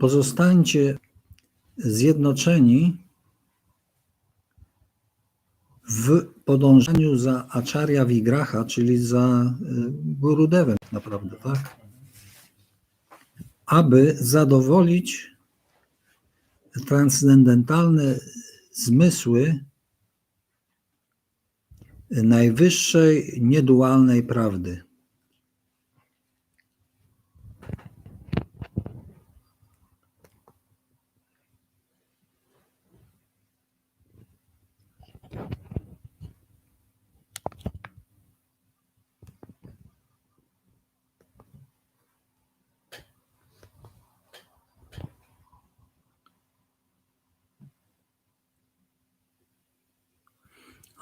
pozostańcie zjednoczeni w podążaniu za Acharya Vigraha, czyli za y, Gurudewem naprawdę, tak? Aby zadowolić transcendentalne zmysły najwyższej, niedualnej prawdy.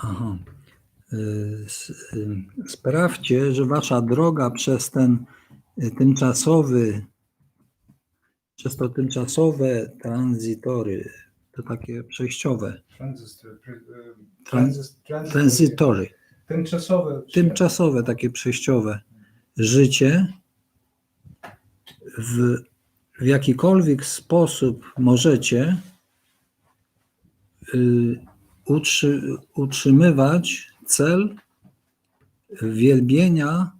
Aha. S- y, Sprawdźcie, że wasza droga przez ten y, tymczasowy, przez to tymczasowe tranzytory, to takie przejściowe, e, tranzytory, Tymczasowe. tymczasowe, takie przejściowe życie w, w jakikolwiek sposób możecie y, utrzy, utrzymywać cel wielbienia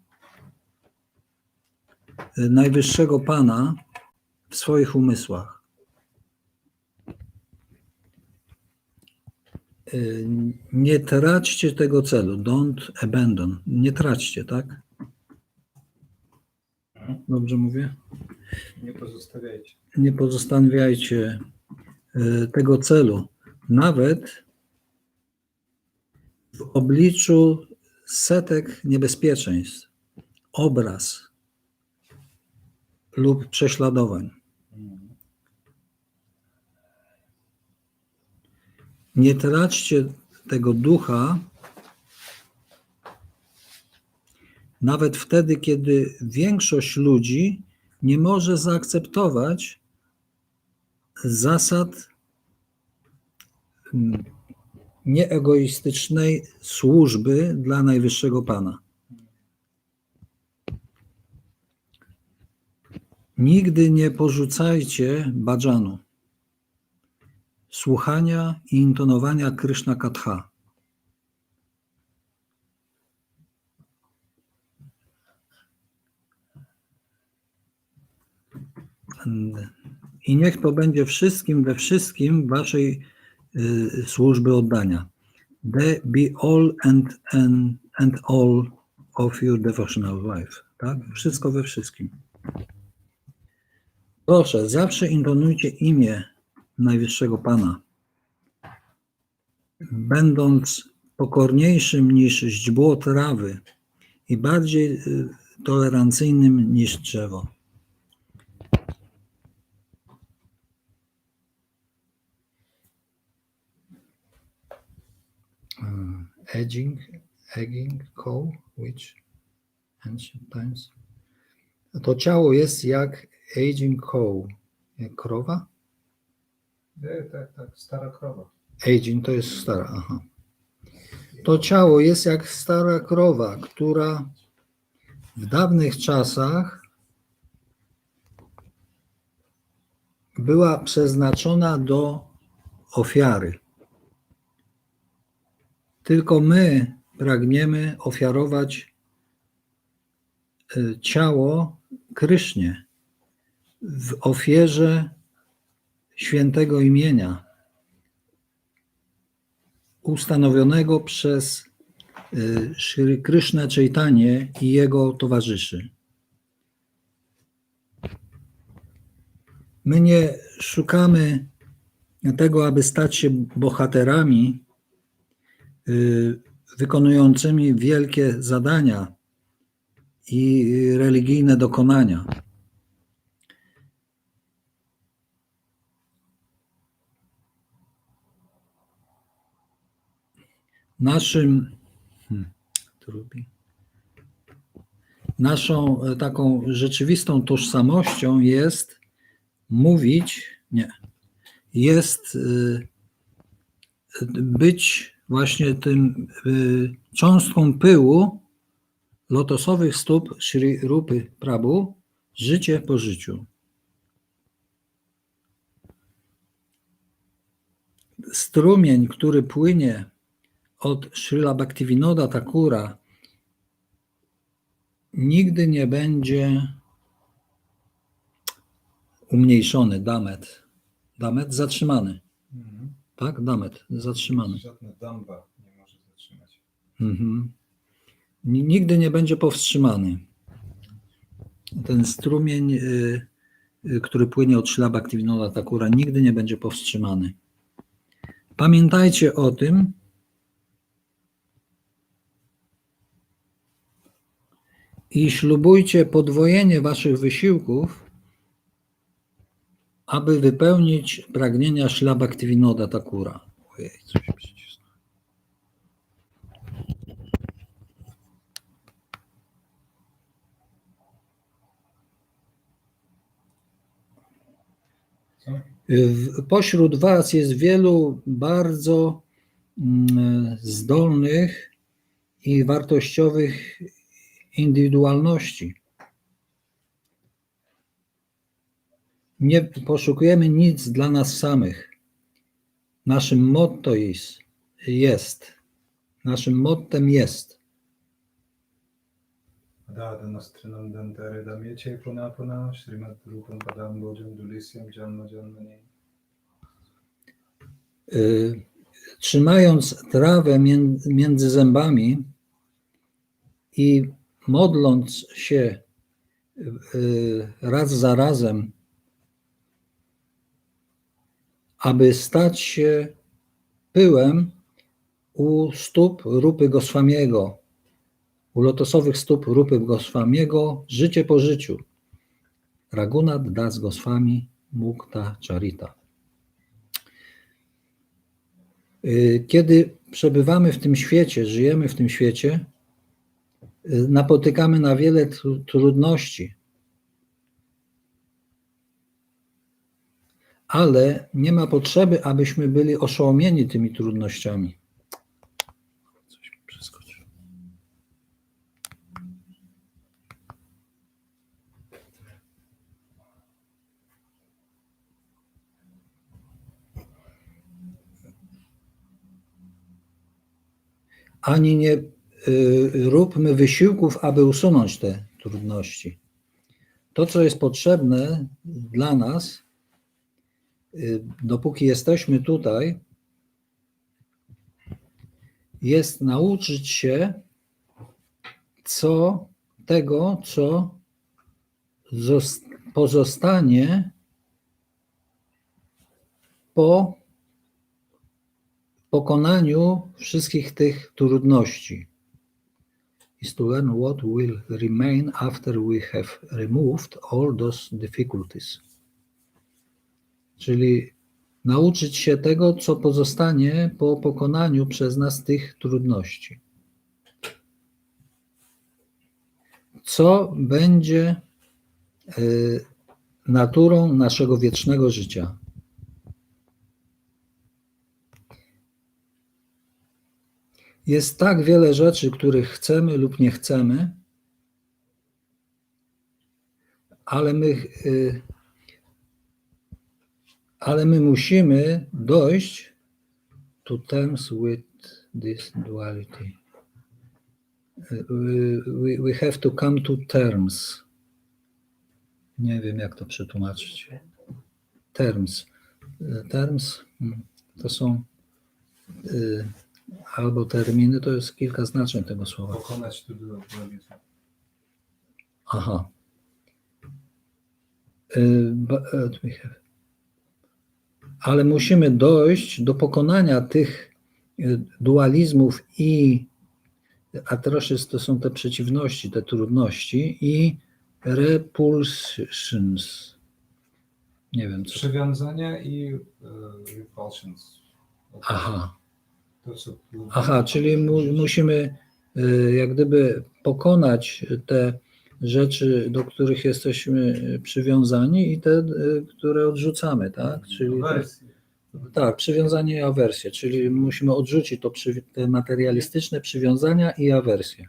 y, Najwyższego Pana w swoich umysłach. Y, Nie traćcie tego celu. Don't abandon. Nie traćcie, tak? Dobrze mówię? Nie pozostawiajcie. Nie pozostawiajcie y, tego celu. Nawet w obliczu setek niebezpieczeństw, obraz lub prześladowań. Nie traćcie tego ducha, nawet wtedy, kiedy większość ludzi nie może zaakceptować zasad mm, nieegoistycznej służby dla Najwyższego Pana. Nigdy nie porzucajcie bajanu, słuchania i intonowania Krishna Katha. I niech to będzie wszystkim we wszystkim waszej służby oddania. The be all and, and, and all of your devotional life. Tak? Wszystko we wszystkim. Proszę, zawsze intonujcie imię Najwyższego Pana. Będąc pokorniejszym niż źdźbło trawy i bardziej y, tolerancyjnym niż drzewo. uh, edging, egging cow, which ancient times. To ciało jest jak aging cow, jak krowa. Nie, tak, tak, stara krowa. Aging to jest stara, aha. To ciało jest jak stara krowa, która w dawnych czasach była przeznaczona do ofiary. Tylko my pragniemy ofiarować y, ciało Krysznie w ofierze świętego imienia ustanowionego przez y, Shri Krishna Chaitanie i jego towarzyszy. My nie szukamy tego, aby stać się bohaterami wykonującymi wielkie zadania i religijne dokonania. Naszym hmm, naszą e, taką rzeczywistą tożsamością jest mówić, nie, jest y, być właśnie tym y, cząstką pyłu lotosowych stóp Sri Rupy Prabhu życie po życiu. Strumień, który płynie od Srila Bhaktivinoda Takura nigdy nie będzie umniejszony, damet, damet zatrzymany. Mhm. Tak, damet zatrzymany. Żadna damba nie może zatrzymać. Mhm. Ni- Nigdy nie będzie powstrzymany. Ten strumień, y, y, który płynie od Ślaba Bhaktivinoda Thakura, nigdy nie będzie powstrzymany. Pamiętajcie o tym i ślubujcie podwojenie waszych wysiłków, aby wypełnić pragnienia Ślaba Bhaktivinoda Thakura. Ojej, coś mi przycisnął. Co? W- Pośród Was jest wielu bardzo mm, zdolnych i wartościowych indywidualności. Nie poszukujemy nic dla nas samych. Naszym motto jest, jest. Naszym mottem jest. Adadanastrınandantare damyeche puna puna Srimad Rupam Padam Bojam Dulisyam Janma Janmani. Trzymając trawę mię- między zębami i modląc się y, raz za razem, aby stać się pyłem u stóp Rupy Goswamiego, u lotosowych stóp Rupy Goswamiego, życie po życiu. Ragunat Das Goswami Mukta Charita. Y, Kiedy przebywamy w tym świecie, żyjemy w tym świecie, y, napotykamy na wiele tru- trudności. Ale nie ma potrzeby, abyśmy byli oszołomieni tymi trudnościami. Ani nie y, róbmy wysiłków, aby usunąć te trudności. To, co jest potrzebne dla nas, dopóki jesteśmy tutaj, jest nauczyć się co tego, co zos- pozostanie po pokonaniu wszystkich tych trudności. Is to learn what will remain after we have removed all those difficulties. Czyli nauczyć się tego, co pozostanie po pokonaniu przez nas tych trudności. Co będzie y, naturą naszego wiecznego życia. Jest tak wiele rzeczy, których chcemy lub nie chcemy, ale my, y, ale my musimy dojść to terms with this duality. We, we have to come to terms. Nie wiem, jak to przetłumaczyć. Terms. Terms mm, to są y, albo terminy, to jest kilka znaczeń tego słowa. Pokonać tu dualizm. Aha. Y, we have- Ale musimy dojść do pokonania tych rzeczy, do których jesteśmy przywiązani i te, y, które odrzucamy, tak? Czyli Wersje. tak, przywiązanie i awersję, czyli musimy odrzucić to, przy- te materialistyczne przywiązania i awersję.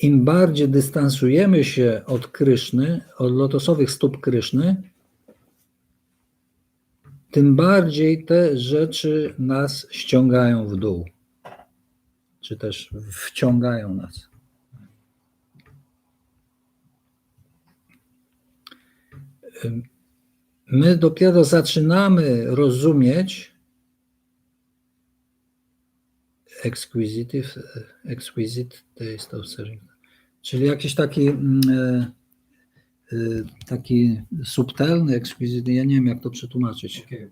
Im bardziej dystansujemy się od Kryszny, od lotosowych stóp Kryszny, tym bardziej te rzeczy nas ściągają w dół, czy też wciągają nas. My dopiero zaczynamy rozumieć exquisite taste of serving, czyli jakiś taki mm, e, e, taki subtelny, ekskwizitny, ja nie wiem jak to przetłumaczyć. E,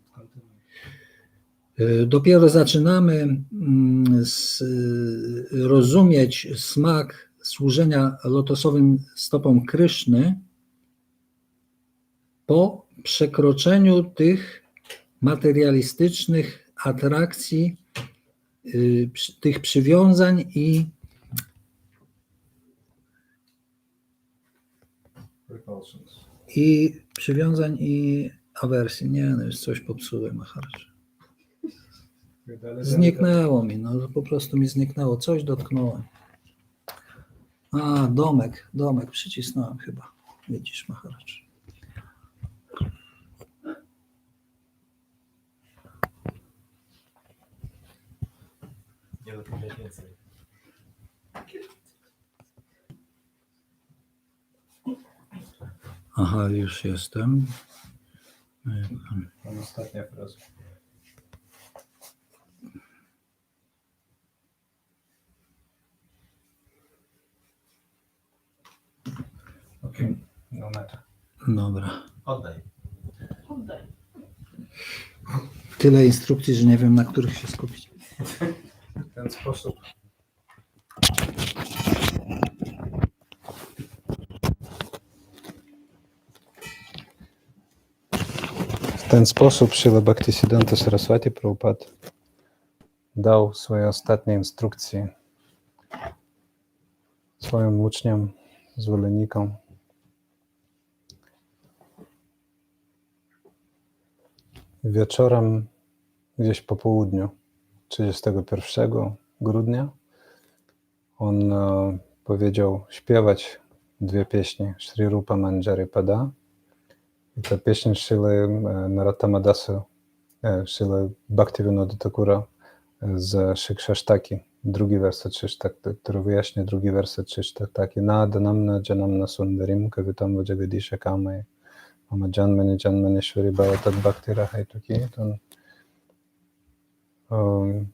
Dopiero zaczynamy mm, s- rozumieć smak służenia lotosowym stopom Kryszny po przekroczeniu tych materialistycznych atrakcji, y, tych przywiązań i. I przywiązań i awersji. Nie, no już coś popsułem, Maharaj. Zniknęło mi, no po prostu mi zniknęło. Coś dotknąłem. A, domek, domek przycisnąłem chyba. Widzisz. Nie dotknąłeś więcej. Aha, już jestem. Tam ostatnia fraza. Dobra. Oddaj. Oddaj. Tyle instrukcji, że nie wiem, na których się skupić. W ten sposób W ten sposób Srila Bhaktisiddhanta Saraswati Prabhupada dał swoje ostatnie instrukcje swoim uczniom, zwolennikom. Wieczorem, gdzieś po południu 31 grudnia, on e, powiedział śpiewać dwie pieśni Sri Rupa Manjari Pada. I ta pieśń Srila Narottama Dasa, e, Srila Bhaktivinoda Thakura z Shikshashtaki, drugi werset Shikshashtaki, który wyjaśnia drugi werset Shikshashtaki. Nada namna janamna sundarim kavitam vajagadisha kamai bhava tad bhakti rahaytuki. Ten um,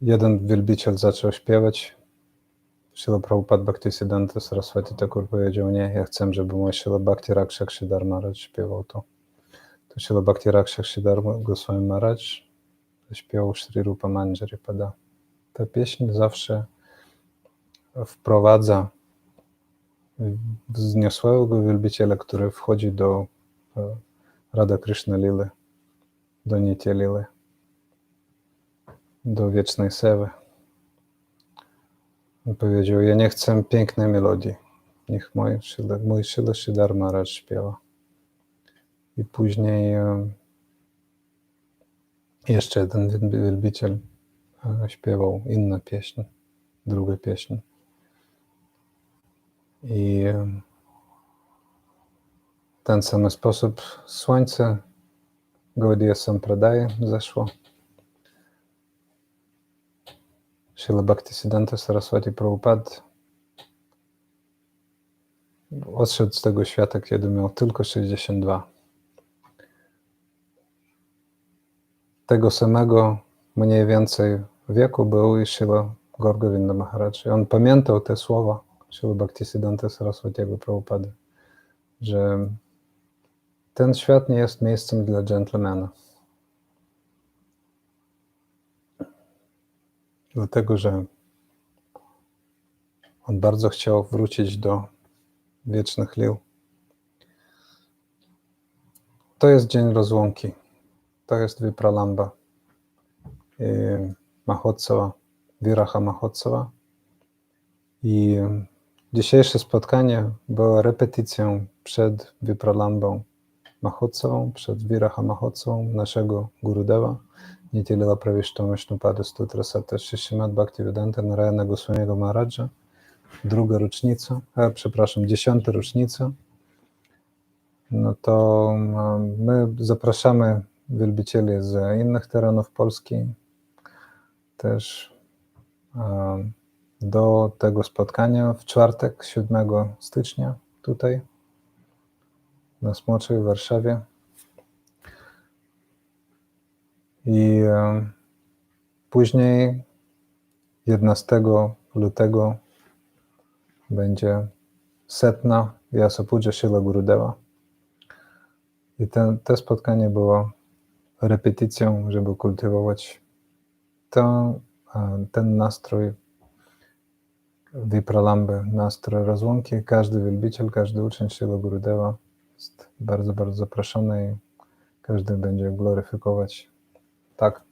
jeden wielbiciel zaczął śpiewać. Srila Prabhupada Bhaktisiddhanta Saraswati Thakur powiedział, nie, ja chcę, żeby mój Srila Bhakti Rakshak Siddhar Maharaj śpiewał to. To Srila Bhakti Rakshak Siddhar Goswami Maharaj śpiewał Sri Rupa Manjari Pada. Ta pieśń zawsze wprowadza wzniosłego wielbiciela, który wchodzi do e, Radha Krishna Lily, do Nitya Lily, do wiecznej sewy. On powiedział, ja nie chcę pięknej melodii, niech mój, Srila- mój Siddhar Maharaj śpiewa. I później e, jeszcze jeden wiel- wielbiciel e, śpiewał inną pieśń, drugą pieśń. I w ten sam sposób słońce Gaudiya Sampradaya zeszło. Srila Bhaktisiddhanta Saraswati Prabhupada odszedł z tego świata, kiedy miał tylko 62. Tego samego mniej więcej wieku był i Srila Gorgovinda Maharaj. I on pamiętał te słowa Srila Bhaktisiddhanta Saraswatiego Prabhupada, że ten świat nie jest miejscem dla dżentlemana. Dlatego, że on bardzo chciał wrócić do wiecznych lił. To jest dzień rozłąki. To jest Vipralamba. i Mahotsava, Viraha Mahotsava. I dzisiejsze spotkanie było repetycją przed Vipralambą Mahotsavą, przed Viraha Mahotsavą naszego Gurudeva, Nitilila Pravishtam Vishnupada Stutra Sata Shishimad Bhaktivedanta Narayana Goswamiego Maharaja. Druga rocznica, a, przepraszam, dziesiąta rocznica. No to um, my zapraszamy wielbicieli z innych terenów Polski też e, do tego spotkania w czwartek, 7 stycznia, tutaj na Smoczej w Warszawie. I później 11 lutego będzie setna Vyasa Shila Gurudeva. I ten, to spotkanie było repetycją, żeby kultywować e, ten nastrój Vipralamby, nastrój rozłąki. Każdy wielbiciel, każdy uczeń Shila Gurudeva jest bardzo, bardzo zaproszony i każdy będzie gloryfikować. Tak,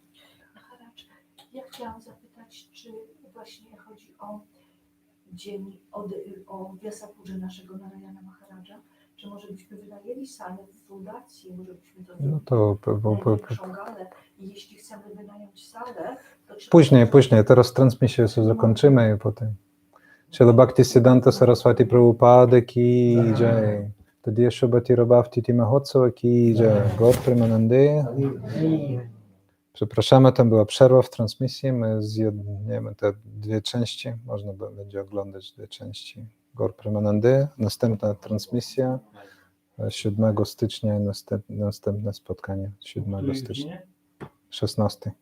Maharacz, ja chciałam zapytać, czy właśnie chodzi o dzień, o, o Wiasapurze naszego Narayana Maharadża, czy może byśmy wynajęli salę w fundacji, może byśmy to no to największą galę i jeśli chcemy wynająć salę, to. Później, później, teraz transmisję sobie zakończymy i potem. Shila Bhakti Siddhanta Saraswati Prabhupada ki jai. Tadya Shubhati Rabhavti Mahotsava ki jai. Gaur Premanande. Przepraszamy, tam była przerwa w transmisji. My zjedniemy te dwie części. Można będzie oglądać dwie części Gaur Premanande. Następna transmisja e, 7 stycznia i następne, następne spotkanie 7 stycznia. 16.